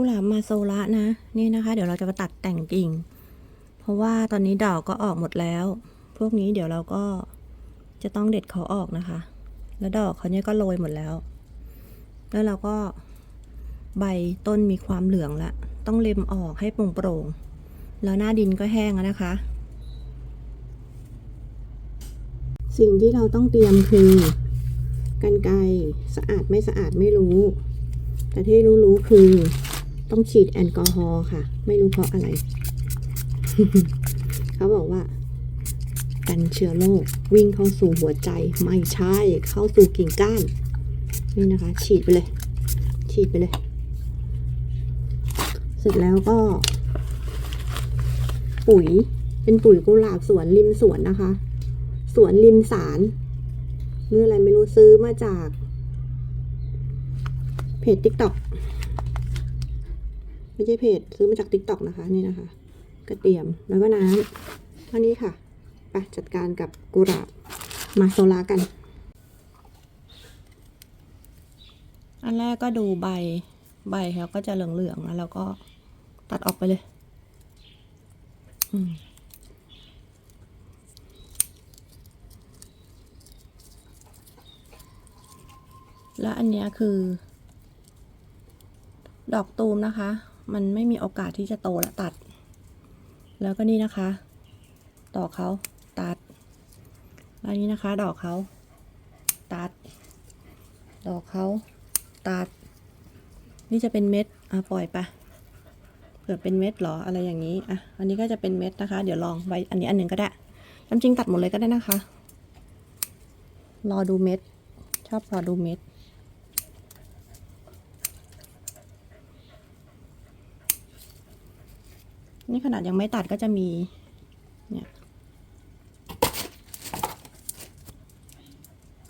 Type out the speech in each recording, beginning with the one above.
กุหลาบมาโซระนะ นี่นะคะ เดี๋ยวเราจะมาตัดแต่งกิ่ง เพราะว่าตอนนี้ดอกก็ออกหมดแล้ว พวกนี้เดี๋ยวเราก็จะต้องเด็ดเขาออกนะคะ แล้วดอกเขาเนี่ยก็โรยหมดแล้ว แล้วเราก็ใบต้นมีความเหลืองละต้องเล็มออกให้โปร่งๆแล้วหน้าดินก็แห้งแล้วนะคะ สิ่งที่เราต้องเตรียมคือกันไกสะอาดไม่สะอาดไม่รู้ แต่ที่รู้ๆคือ ต้องฉีดแอลกอฮอล์ค่ะ ไม่รู้เพราะอะไร เขาบอกว่า กันเชื้อโรควิ่งเข้าสู่หัวใจไม่ใช่ เข้าสู่กิ่งก้าน นี่นะคะ ฉีดไปเลย ฉีดไปเลย เสร็จแล้วก็ ปุ๋ยเป็นปุ๋ยกุหลาบสวนริมสวนนะคะ สวนริมสารเมื่ออะไรไม่รู้ซื้อมาจาก เพจ TikTok ไม่ใช่เพจซื้อมาจาก TikTok นะคะนี่นะคะ กระเทียมแล้วก็น้ำเท่านี้ค่ะไปจัดการกับกุหลาบมาโซลากัน อันแรกก็ดูใบใบเขาก็จะเหลืองๆแล้วเราก็ตัดออกไปเลยอืมแล้วอันเนี้ยคือ ดอกตูมนะคะ มันไม่มีโอกาสที่จะโตและตัด แล้วก็นี่นะคะ ดอกเขาตัด แล้วนี้นะคะ ดอกเขาตัด ดอกเขาตัด นี่จะเป็นเม็ด อะปล่อยไปเผื่อเป็นเม็ดหรออะไรอย่างนี้ อะ อันนี้ก็จะเป็นเม็ดนะคะ เดี๋ยวลองไว้อันนี้อันหนึ่งก็ได้จริงตัดหมดเลยก็ได้นะคะ รอดูเม็ด ชอบรอดูเม็ด นี่ขนาดยังไม่ตัดก็จะมี เนี่ย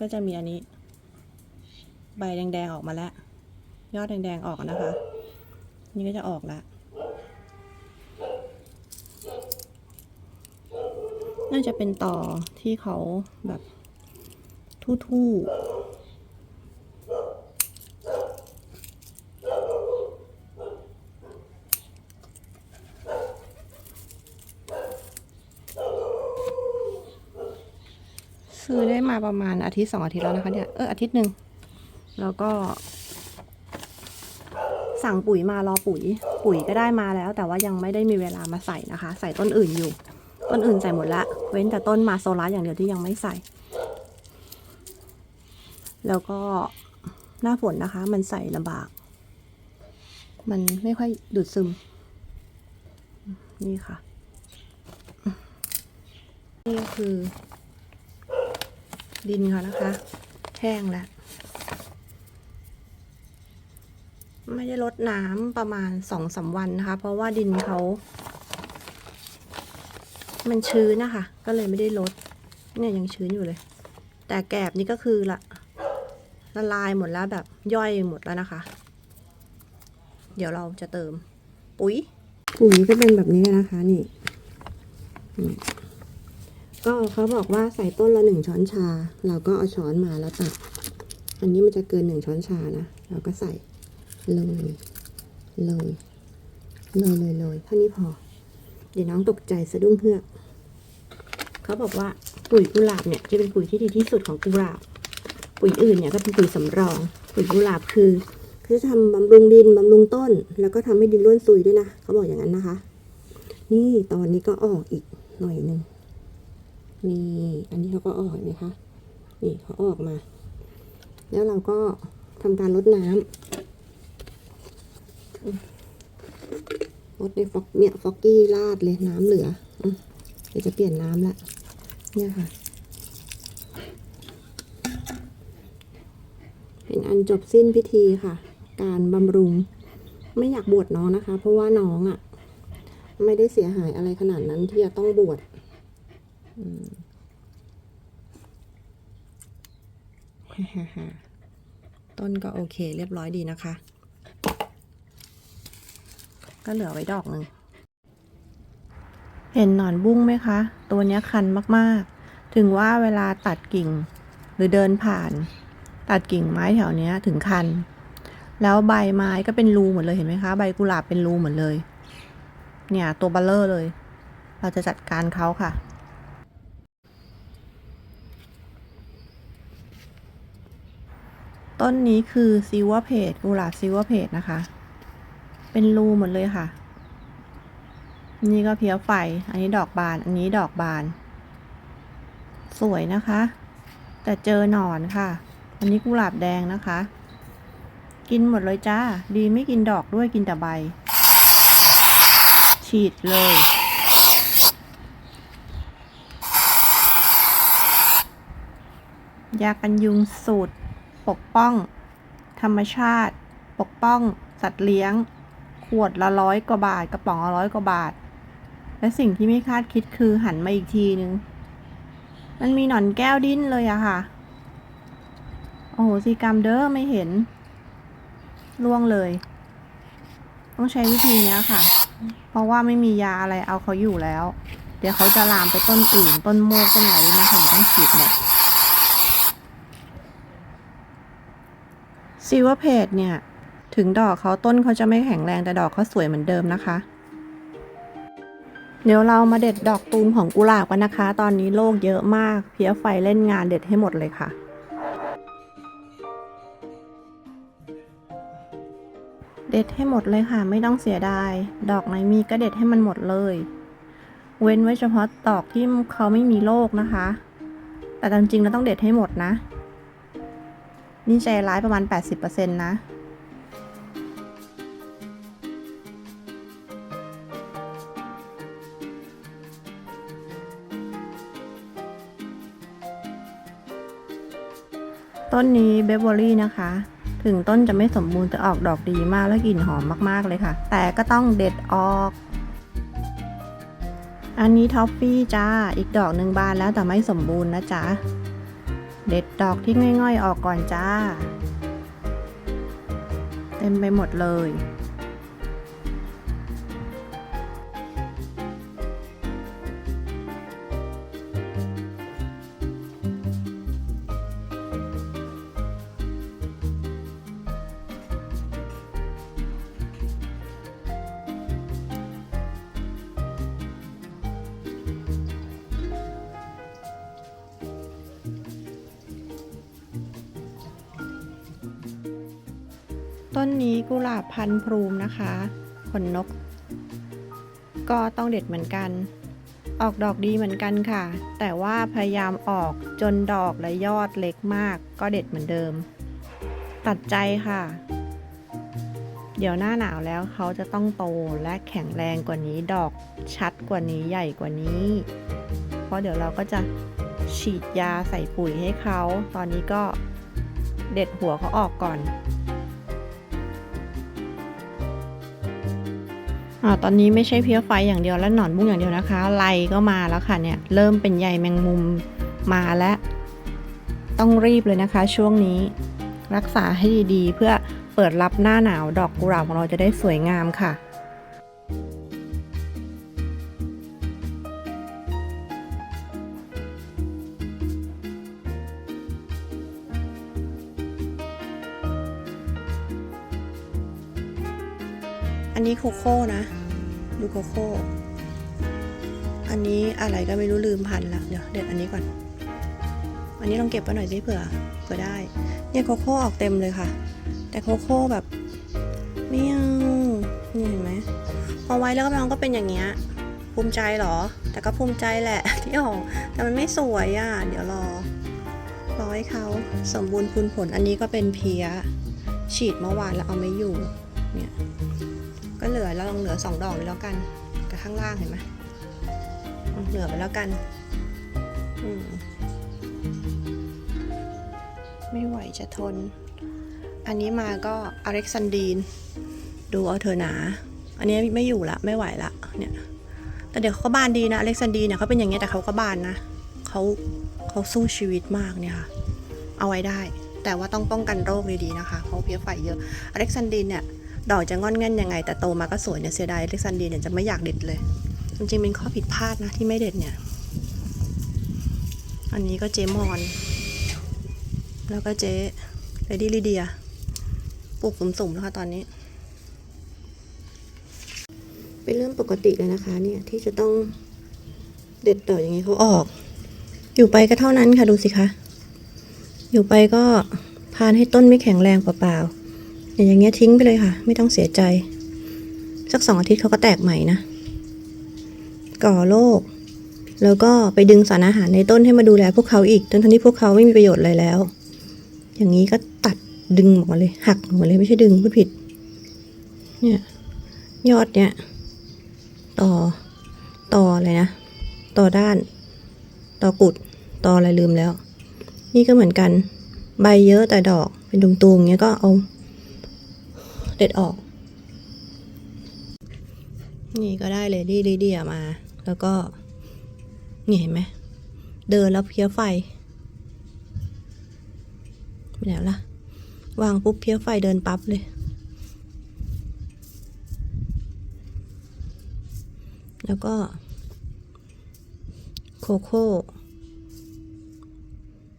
ก็จะมีอันนี้ ใบแดงๆออกมาแล้ว ยอดแดงๆออกนะคะ นี่ก็จะออกแล้วน่าจะเป็นต่อที่เขาแบบทู่ๆ ซื้อได้มา ประมาณอาทิตย์สองอาทิตย์แล้วนะคะเนี่ย เอออาทิตย์หนึ่ง แล้วก็ สั่งปุ๋ยมารอปุ๋ย ปุ๋ยก็ได้มาแล้ว แต่ว่ายังไม่ได้มีเวลามาใส่นะคะ ใส่ต้นอื่นอยู่ ต้นอื่นใส่หมดละ เว้นแต่ต้นมาโซลาอย่างเดียวที่ยังไม่ใส่ แล้วก็หน้าฝนนะคะ มันใส่ลำบาก มันไม่ค่อยดูดซึม นี่ค่ะ นี่คือ ดินเขานะคะ แห้งแล้ว ไม่ได้ลดน้ำประมาณสองสามวันนะคะ เพราะว่าดินเขา มันชื้นนะคะ ก็เลยไม่ได้ลด เนี่ยยังชื้นอยู่เลย แต่แกบนี่ก็คือละละลายหมดแล้วแบบย่อยหมดแล้วนะคะ เดี๋ยวเราจะเติม ปุ๋ยปุ๋ยก็เป็นแบบนี้นะคะนี่ ก็เขาบอกว่าใส่ต้นละหนึ่งช้อนชา เราก็เอาช้อนมาแล้วตัก อันนี้มันจะเกินหนึ่งช้อนชานะ เราก็ใส่เลยเลยเลยเลยเลยเท่านี้พอ เดี๋ยวน้องตกใจสะดุ้งเฮือกเขาบอกว่าปุ๋ยกุหลาบเนี่ยจะเป็นปุ๋ยที่ดีที่สุดของกุหลาบ ปุ๋ยอื่นเนี่ยก็เป็นปุ๋ยสำรอง ปุ๋ยกุหลาบคือคือจะทำบำรุงดินบำรุงต้น แล้วก็ทำให้ดินร่วนซุยด้วยนะเขาบอกอย่างนั้นนะคะ นี่ตอนนี้ก็ออกอีกหน่อยหนึ่ง นี่อันนี้เขาก็ออกเห็นไหมคะนี่เขาออกมา แล้วเราก็ทำการลดน้ำลดในฟอกเนี่ยฟอกกี้ราดเลยน้ำเหลือเดี๋ยวจะเปลี่ยนน้ำละเนี่ยค่ะเป็นอันจบสิ้นพิธีค่ะ การบำรุงไม่อยากบวชน้องนะคะ เพราะว่าน้องอะ่ะ ไม่ได้เสียหายอะไรขนาดนั้นที่จะต้องบวช ต้นก็โอเคเรียบร้อยดีนะคะ ก็เหลือไว้ดอกหนึ่ง เห็นหนอนบุ้งไหมคะ ตัวนี้คันมากๆ ถึงว่าเวลาตัดกิ่งหรือเดินผ่าน ตัดกิ่งไม้แถวนี้ถึงคัน แล้วใบไม้ก็เป็นรูหมดเลยเห็นไหมคะ ใบกุหลาบเป็นรูหมดเลย เนี่ยตัวบัลเลอร์เลย เราจะจัดการเขาค่ะ ต้นนี้คือซิวเพจกุหลาบซิวเพจนะคะ เป็นรูหมดเลยค่ะ นี่ก็เพี้ยไฟ อันนี้ดอกบาน อันนี้ดอกบาน สวยนะคะ แต่เจอหนอนค่ะ อันนี้กุหลาบแดงนะคะ กินหมดเลยจ้า ดีไม่กินดอกด้วยกินแต่ใบ ฉีดเลยยากันยุงสูตร ปกป้อง ธรรมชาติ ปกป้อง สัตว์เลี้ยง ขวดละร้อยกว่าบาท กระป๋องละร้อยกว่าบาท และสิ่งที่ไม่คาดคิดคือหันมาอีกทีนึง มันมีหนอนแก้วดิ้นเลยอะค่ะ โอ้โหสีกรรมเด้อไม่เห็นล่วงเลย ต้องใช้วิธีนี้ค่ะ เพราะว่าไม่มียาอะไรเอาเขาอยู่แล้ว เดี๋ยวเขาจะลามไปต้นอื่น ต้นโมกต้นไหนนะคะต้องฉีดหมด ซิวเพจเนี่ย ถึงดอกเขาต้นเขาจะไม่แข็งแรงแต่ดอกเขาสวยเหมือนเดิมนะคะ เดี๋ยวเรามาเด็ดดอกตูมของกุหลาบกันนะคะ ตอนนี้โรคเยอะมาก เพี้ยไฟเล่นงานเด็ดให้หมดเลยค่ะ เด็ดให้หมดเลยค่ะ ไม่ต้องเสียดาย ดอกไหนมีก็เด็ดให้มันหมดเลย เว้นไว้เฉพาะดอกที่เขาไม่มีโรคนะคะ แต่จริงเราต้องเด็ดให้หมดนะ นี่ใจร้ายประมาณ 80%นะต้นนี้เบเวอรี่นะคะ ถึงต้นจะไม่สมบูรณ์แต่ออกดอกดีมากและกลิ่นหอมมากๆเลยค่ะ แต่ก็ต้องเด็ดออก อันนี้ท็อฟฟี่จ้า อีกดอกหนึ่งบานแล้วแต่ไม่สมบูรณ์นะจ๊ะ เด็ดดอกที่ง่อยๆออกก่อนจ้า เต็มไปหมดเลย ต้นนี้กุหลาบพันธุ์พรูมนะคะขนนก ก็ต้องเด็ดเหมือนกัน ออกดอกดีเหมือนกันค่ะ แต่ว่าพยายามออกจนดอกและยอดเล็กมาก ก็เด็ดเหมือนเดิม ตัดใจค่ะ เดี๋ยวหน้าหนาวแล้วเขาจะต้องโตและแข็งแรงกว่านี้ดอกชัดกว่านี้ใหญ่กว่านี้ เพราะเดี๋ยวเราก็จะฉีดยาใส่ปุ๋ยให้เขา ตอนนี้ก็เด็ดหัวเขาออกก่อน อาตอนนี้ไม่ใช่เพี้ยไฟอย่างเดียวและหนอนบุ้งอย่างเดียวนะคะไลก็มาแล้วค่ะเนี่ยเริ่มเป็นใยแมงมุมมาแล้ว ต้องรีบเลยนะคะ ช่วงนี้รักษาให้ดีๆ เพื่อเปิดรับหน้าหนาวดอกกุหลาบของเราจะได้สวยงามค่ะอันนี้โคโค่นะ ดูโคโค่อันนี้อะไรก็ไม่รู้ลืมพันละเดี๋ยวเด็ดอันนี้ก่อน อันนี้ลองเก็บไว้หน่อยสิเผื่อเผื่อได้ เนี่ยโคโค่ออกเต็มเลยค่ะ แต่โคโค่แบบไม่เอานี่เห็นไหมพอไว้แล้วก็น้องก็เป็นอย่างเงี้ย ภูมิใจเหรอ แต่ก็ภูมิใจแหละที่ออกแต่มันไม่สวยอะ เดี๋ยวรอ รอให้เขาสมบูรณ์พูนผล อันนี้ก็เป็นเพียฉีดเมื่อวานแล้วเอาไม่อยู่ เนี่ย เหลือเราลองเหลือสองดอกเลยแล้วกัน กับข้างล่างเห็นไหมอืมเหลือไปแล้วกัน อืมไม่ไหวจะทน อันนี้มาก็อเล็กซานดีน ดูเอาเธอหนา อันนี้ไม่อยู่ละไม่ไหวละเนี่ย แต่เดี๋ยวเขาก็บานดีนะอเล็กซานดีนเนี่ยเขาเป็นอย่างเงี้ยแต่เขาก็บานนะเขาเขาสู้ชีวิตมากเนี่ยค่ะ เอาไว้ได้ แต่ว่าต้องป้องกันโรคดีๆนะคะ เพราะเพี้ยไฟเยอะ อเล็กซานดีนเนี่ย ดอกจะงอนแง่นยังไง แต่โตมาก็สวยเนี่ยเสียดายเล็กซานดีเนี่ยจะไม่อยากเด็ดเลย จริงๆเป็นข้อผิดพลาดนะที่ไม่เด็ดเนี่ย อันนี้ก็เจมอน แล้วก็เจเลดี้ลิเดียปลูกสุ่มๆแล้วค่ะตอนนี้ เป็นเรื่องปกติเลยนะคะ เนี่ยที่จะต้องเด็ดต่ออย่างนี้เขาออก อยู่ไปก็เท่านั้นค่ะดูสิคะ อยู่ไปก็พานให้ต้นไม่แข็งแรงเปล่าๆ อย่างอย่างเงี้ยทิ้งไปเลยค่ะ ไม่ต้องเสียใจ สักสองอาทิตย์เขาก็แตกใหม่นะ ก่อโรคแล้วก็ไปดึงสารอาหารในต้นให้มาดูแลพวกเขาอีกทั้งที่พวกเขาไม่มีประโยชน์อะไรแล้ว อย่างนี้ก็ตัดดึงออกมาเลย หักออกมาเลยไม่ใช่ดึงพูดผิด เนี่ยยอดเนี่ย ต่อต่ออะไรนะ ต่อด้าน ต่อกุด ต่ออะไรลืมแล้ว นี่ก็เหมือนกัน ใบเยอะแต่ดอก เป็นตุ่มๆอย่างเงี้ยก็เอา เด็ดออก นี่ก็ได้เลยดีดีดีมา แล้วก็ นี่เห็นไหม เดินแล้วเพี้ยไฟไปไหนล่ะ วางปุ๊บเพี้ยไฟเดินปั๊บเลย แล้วก็ โคโค่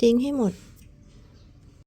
ทิ้งให้หมด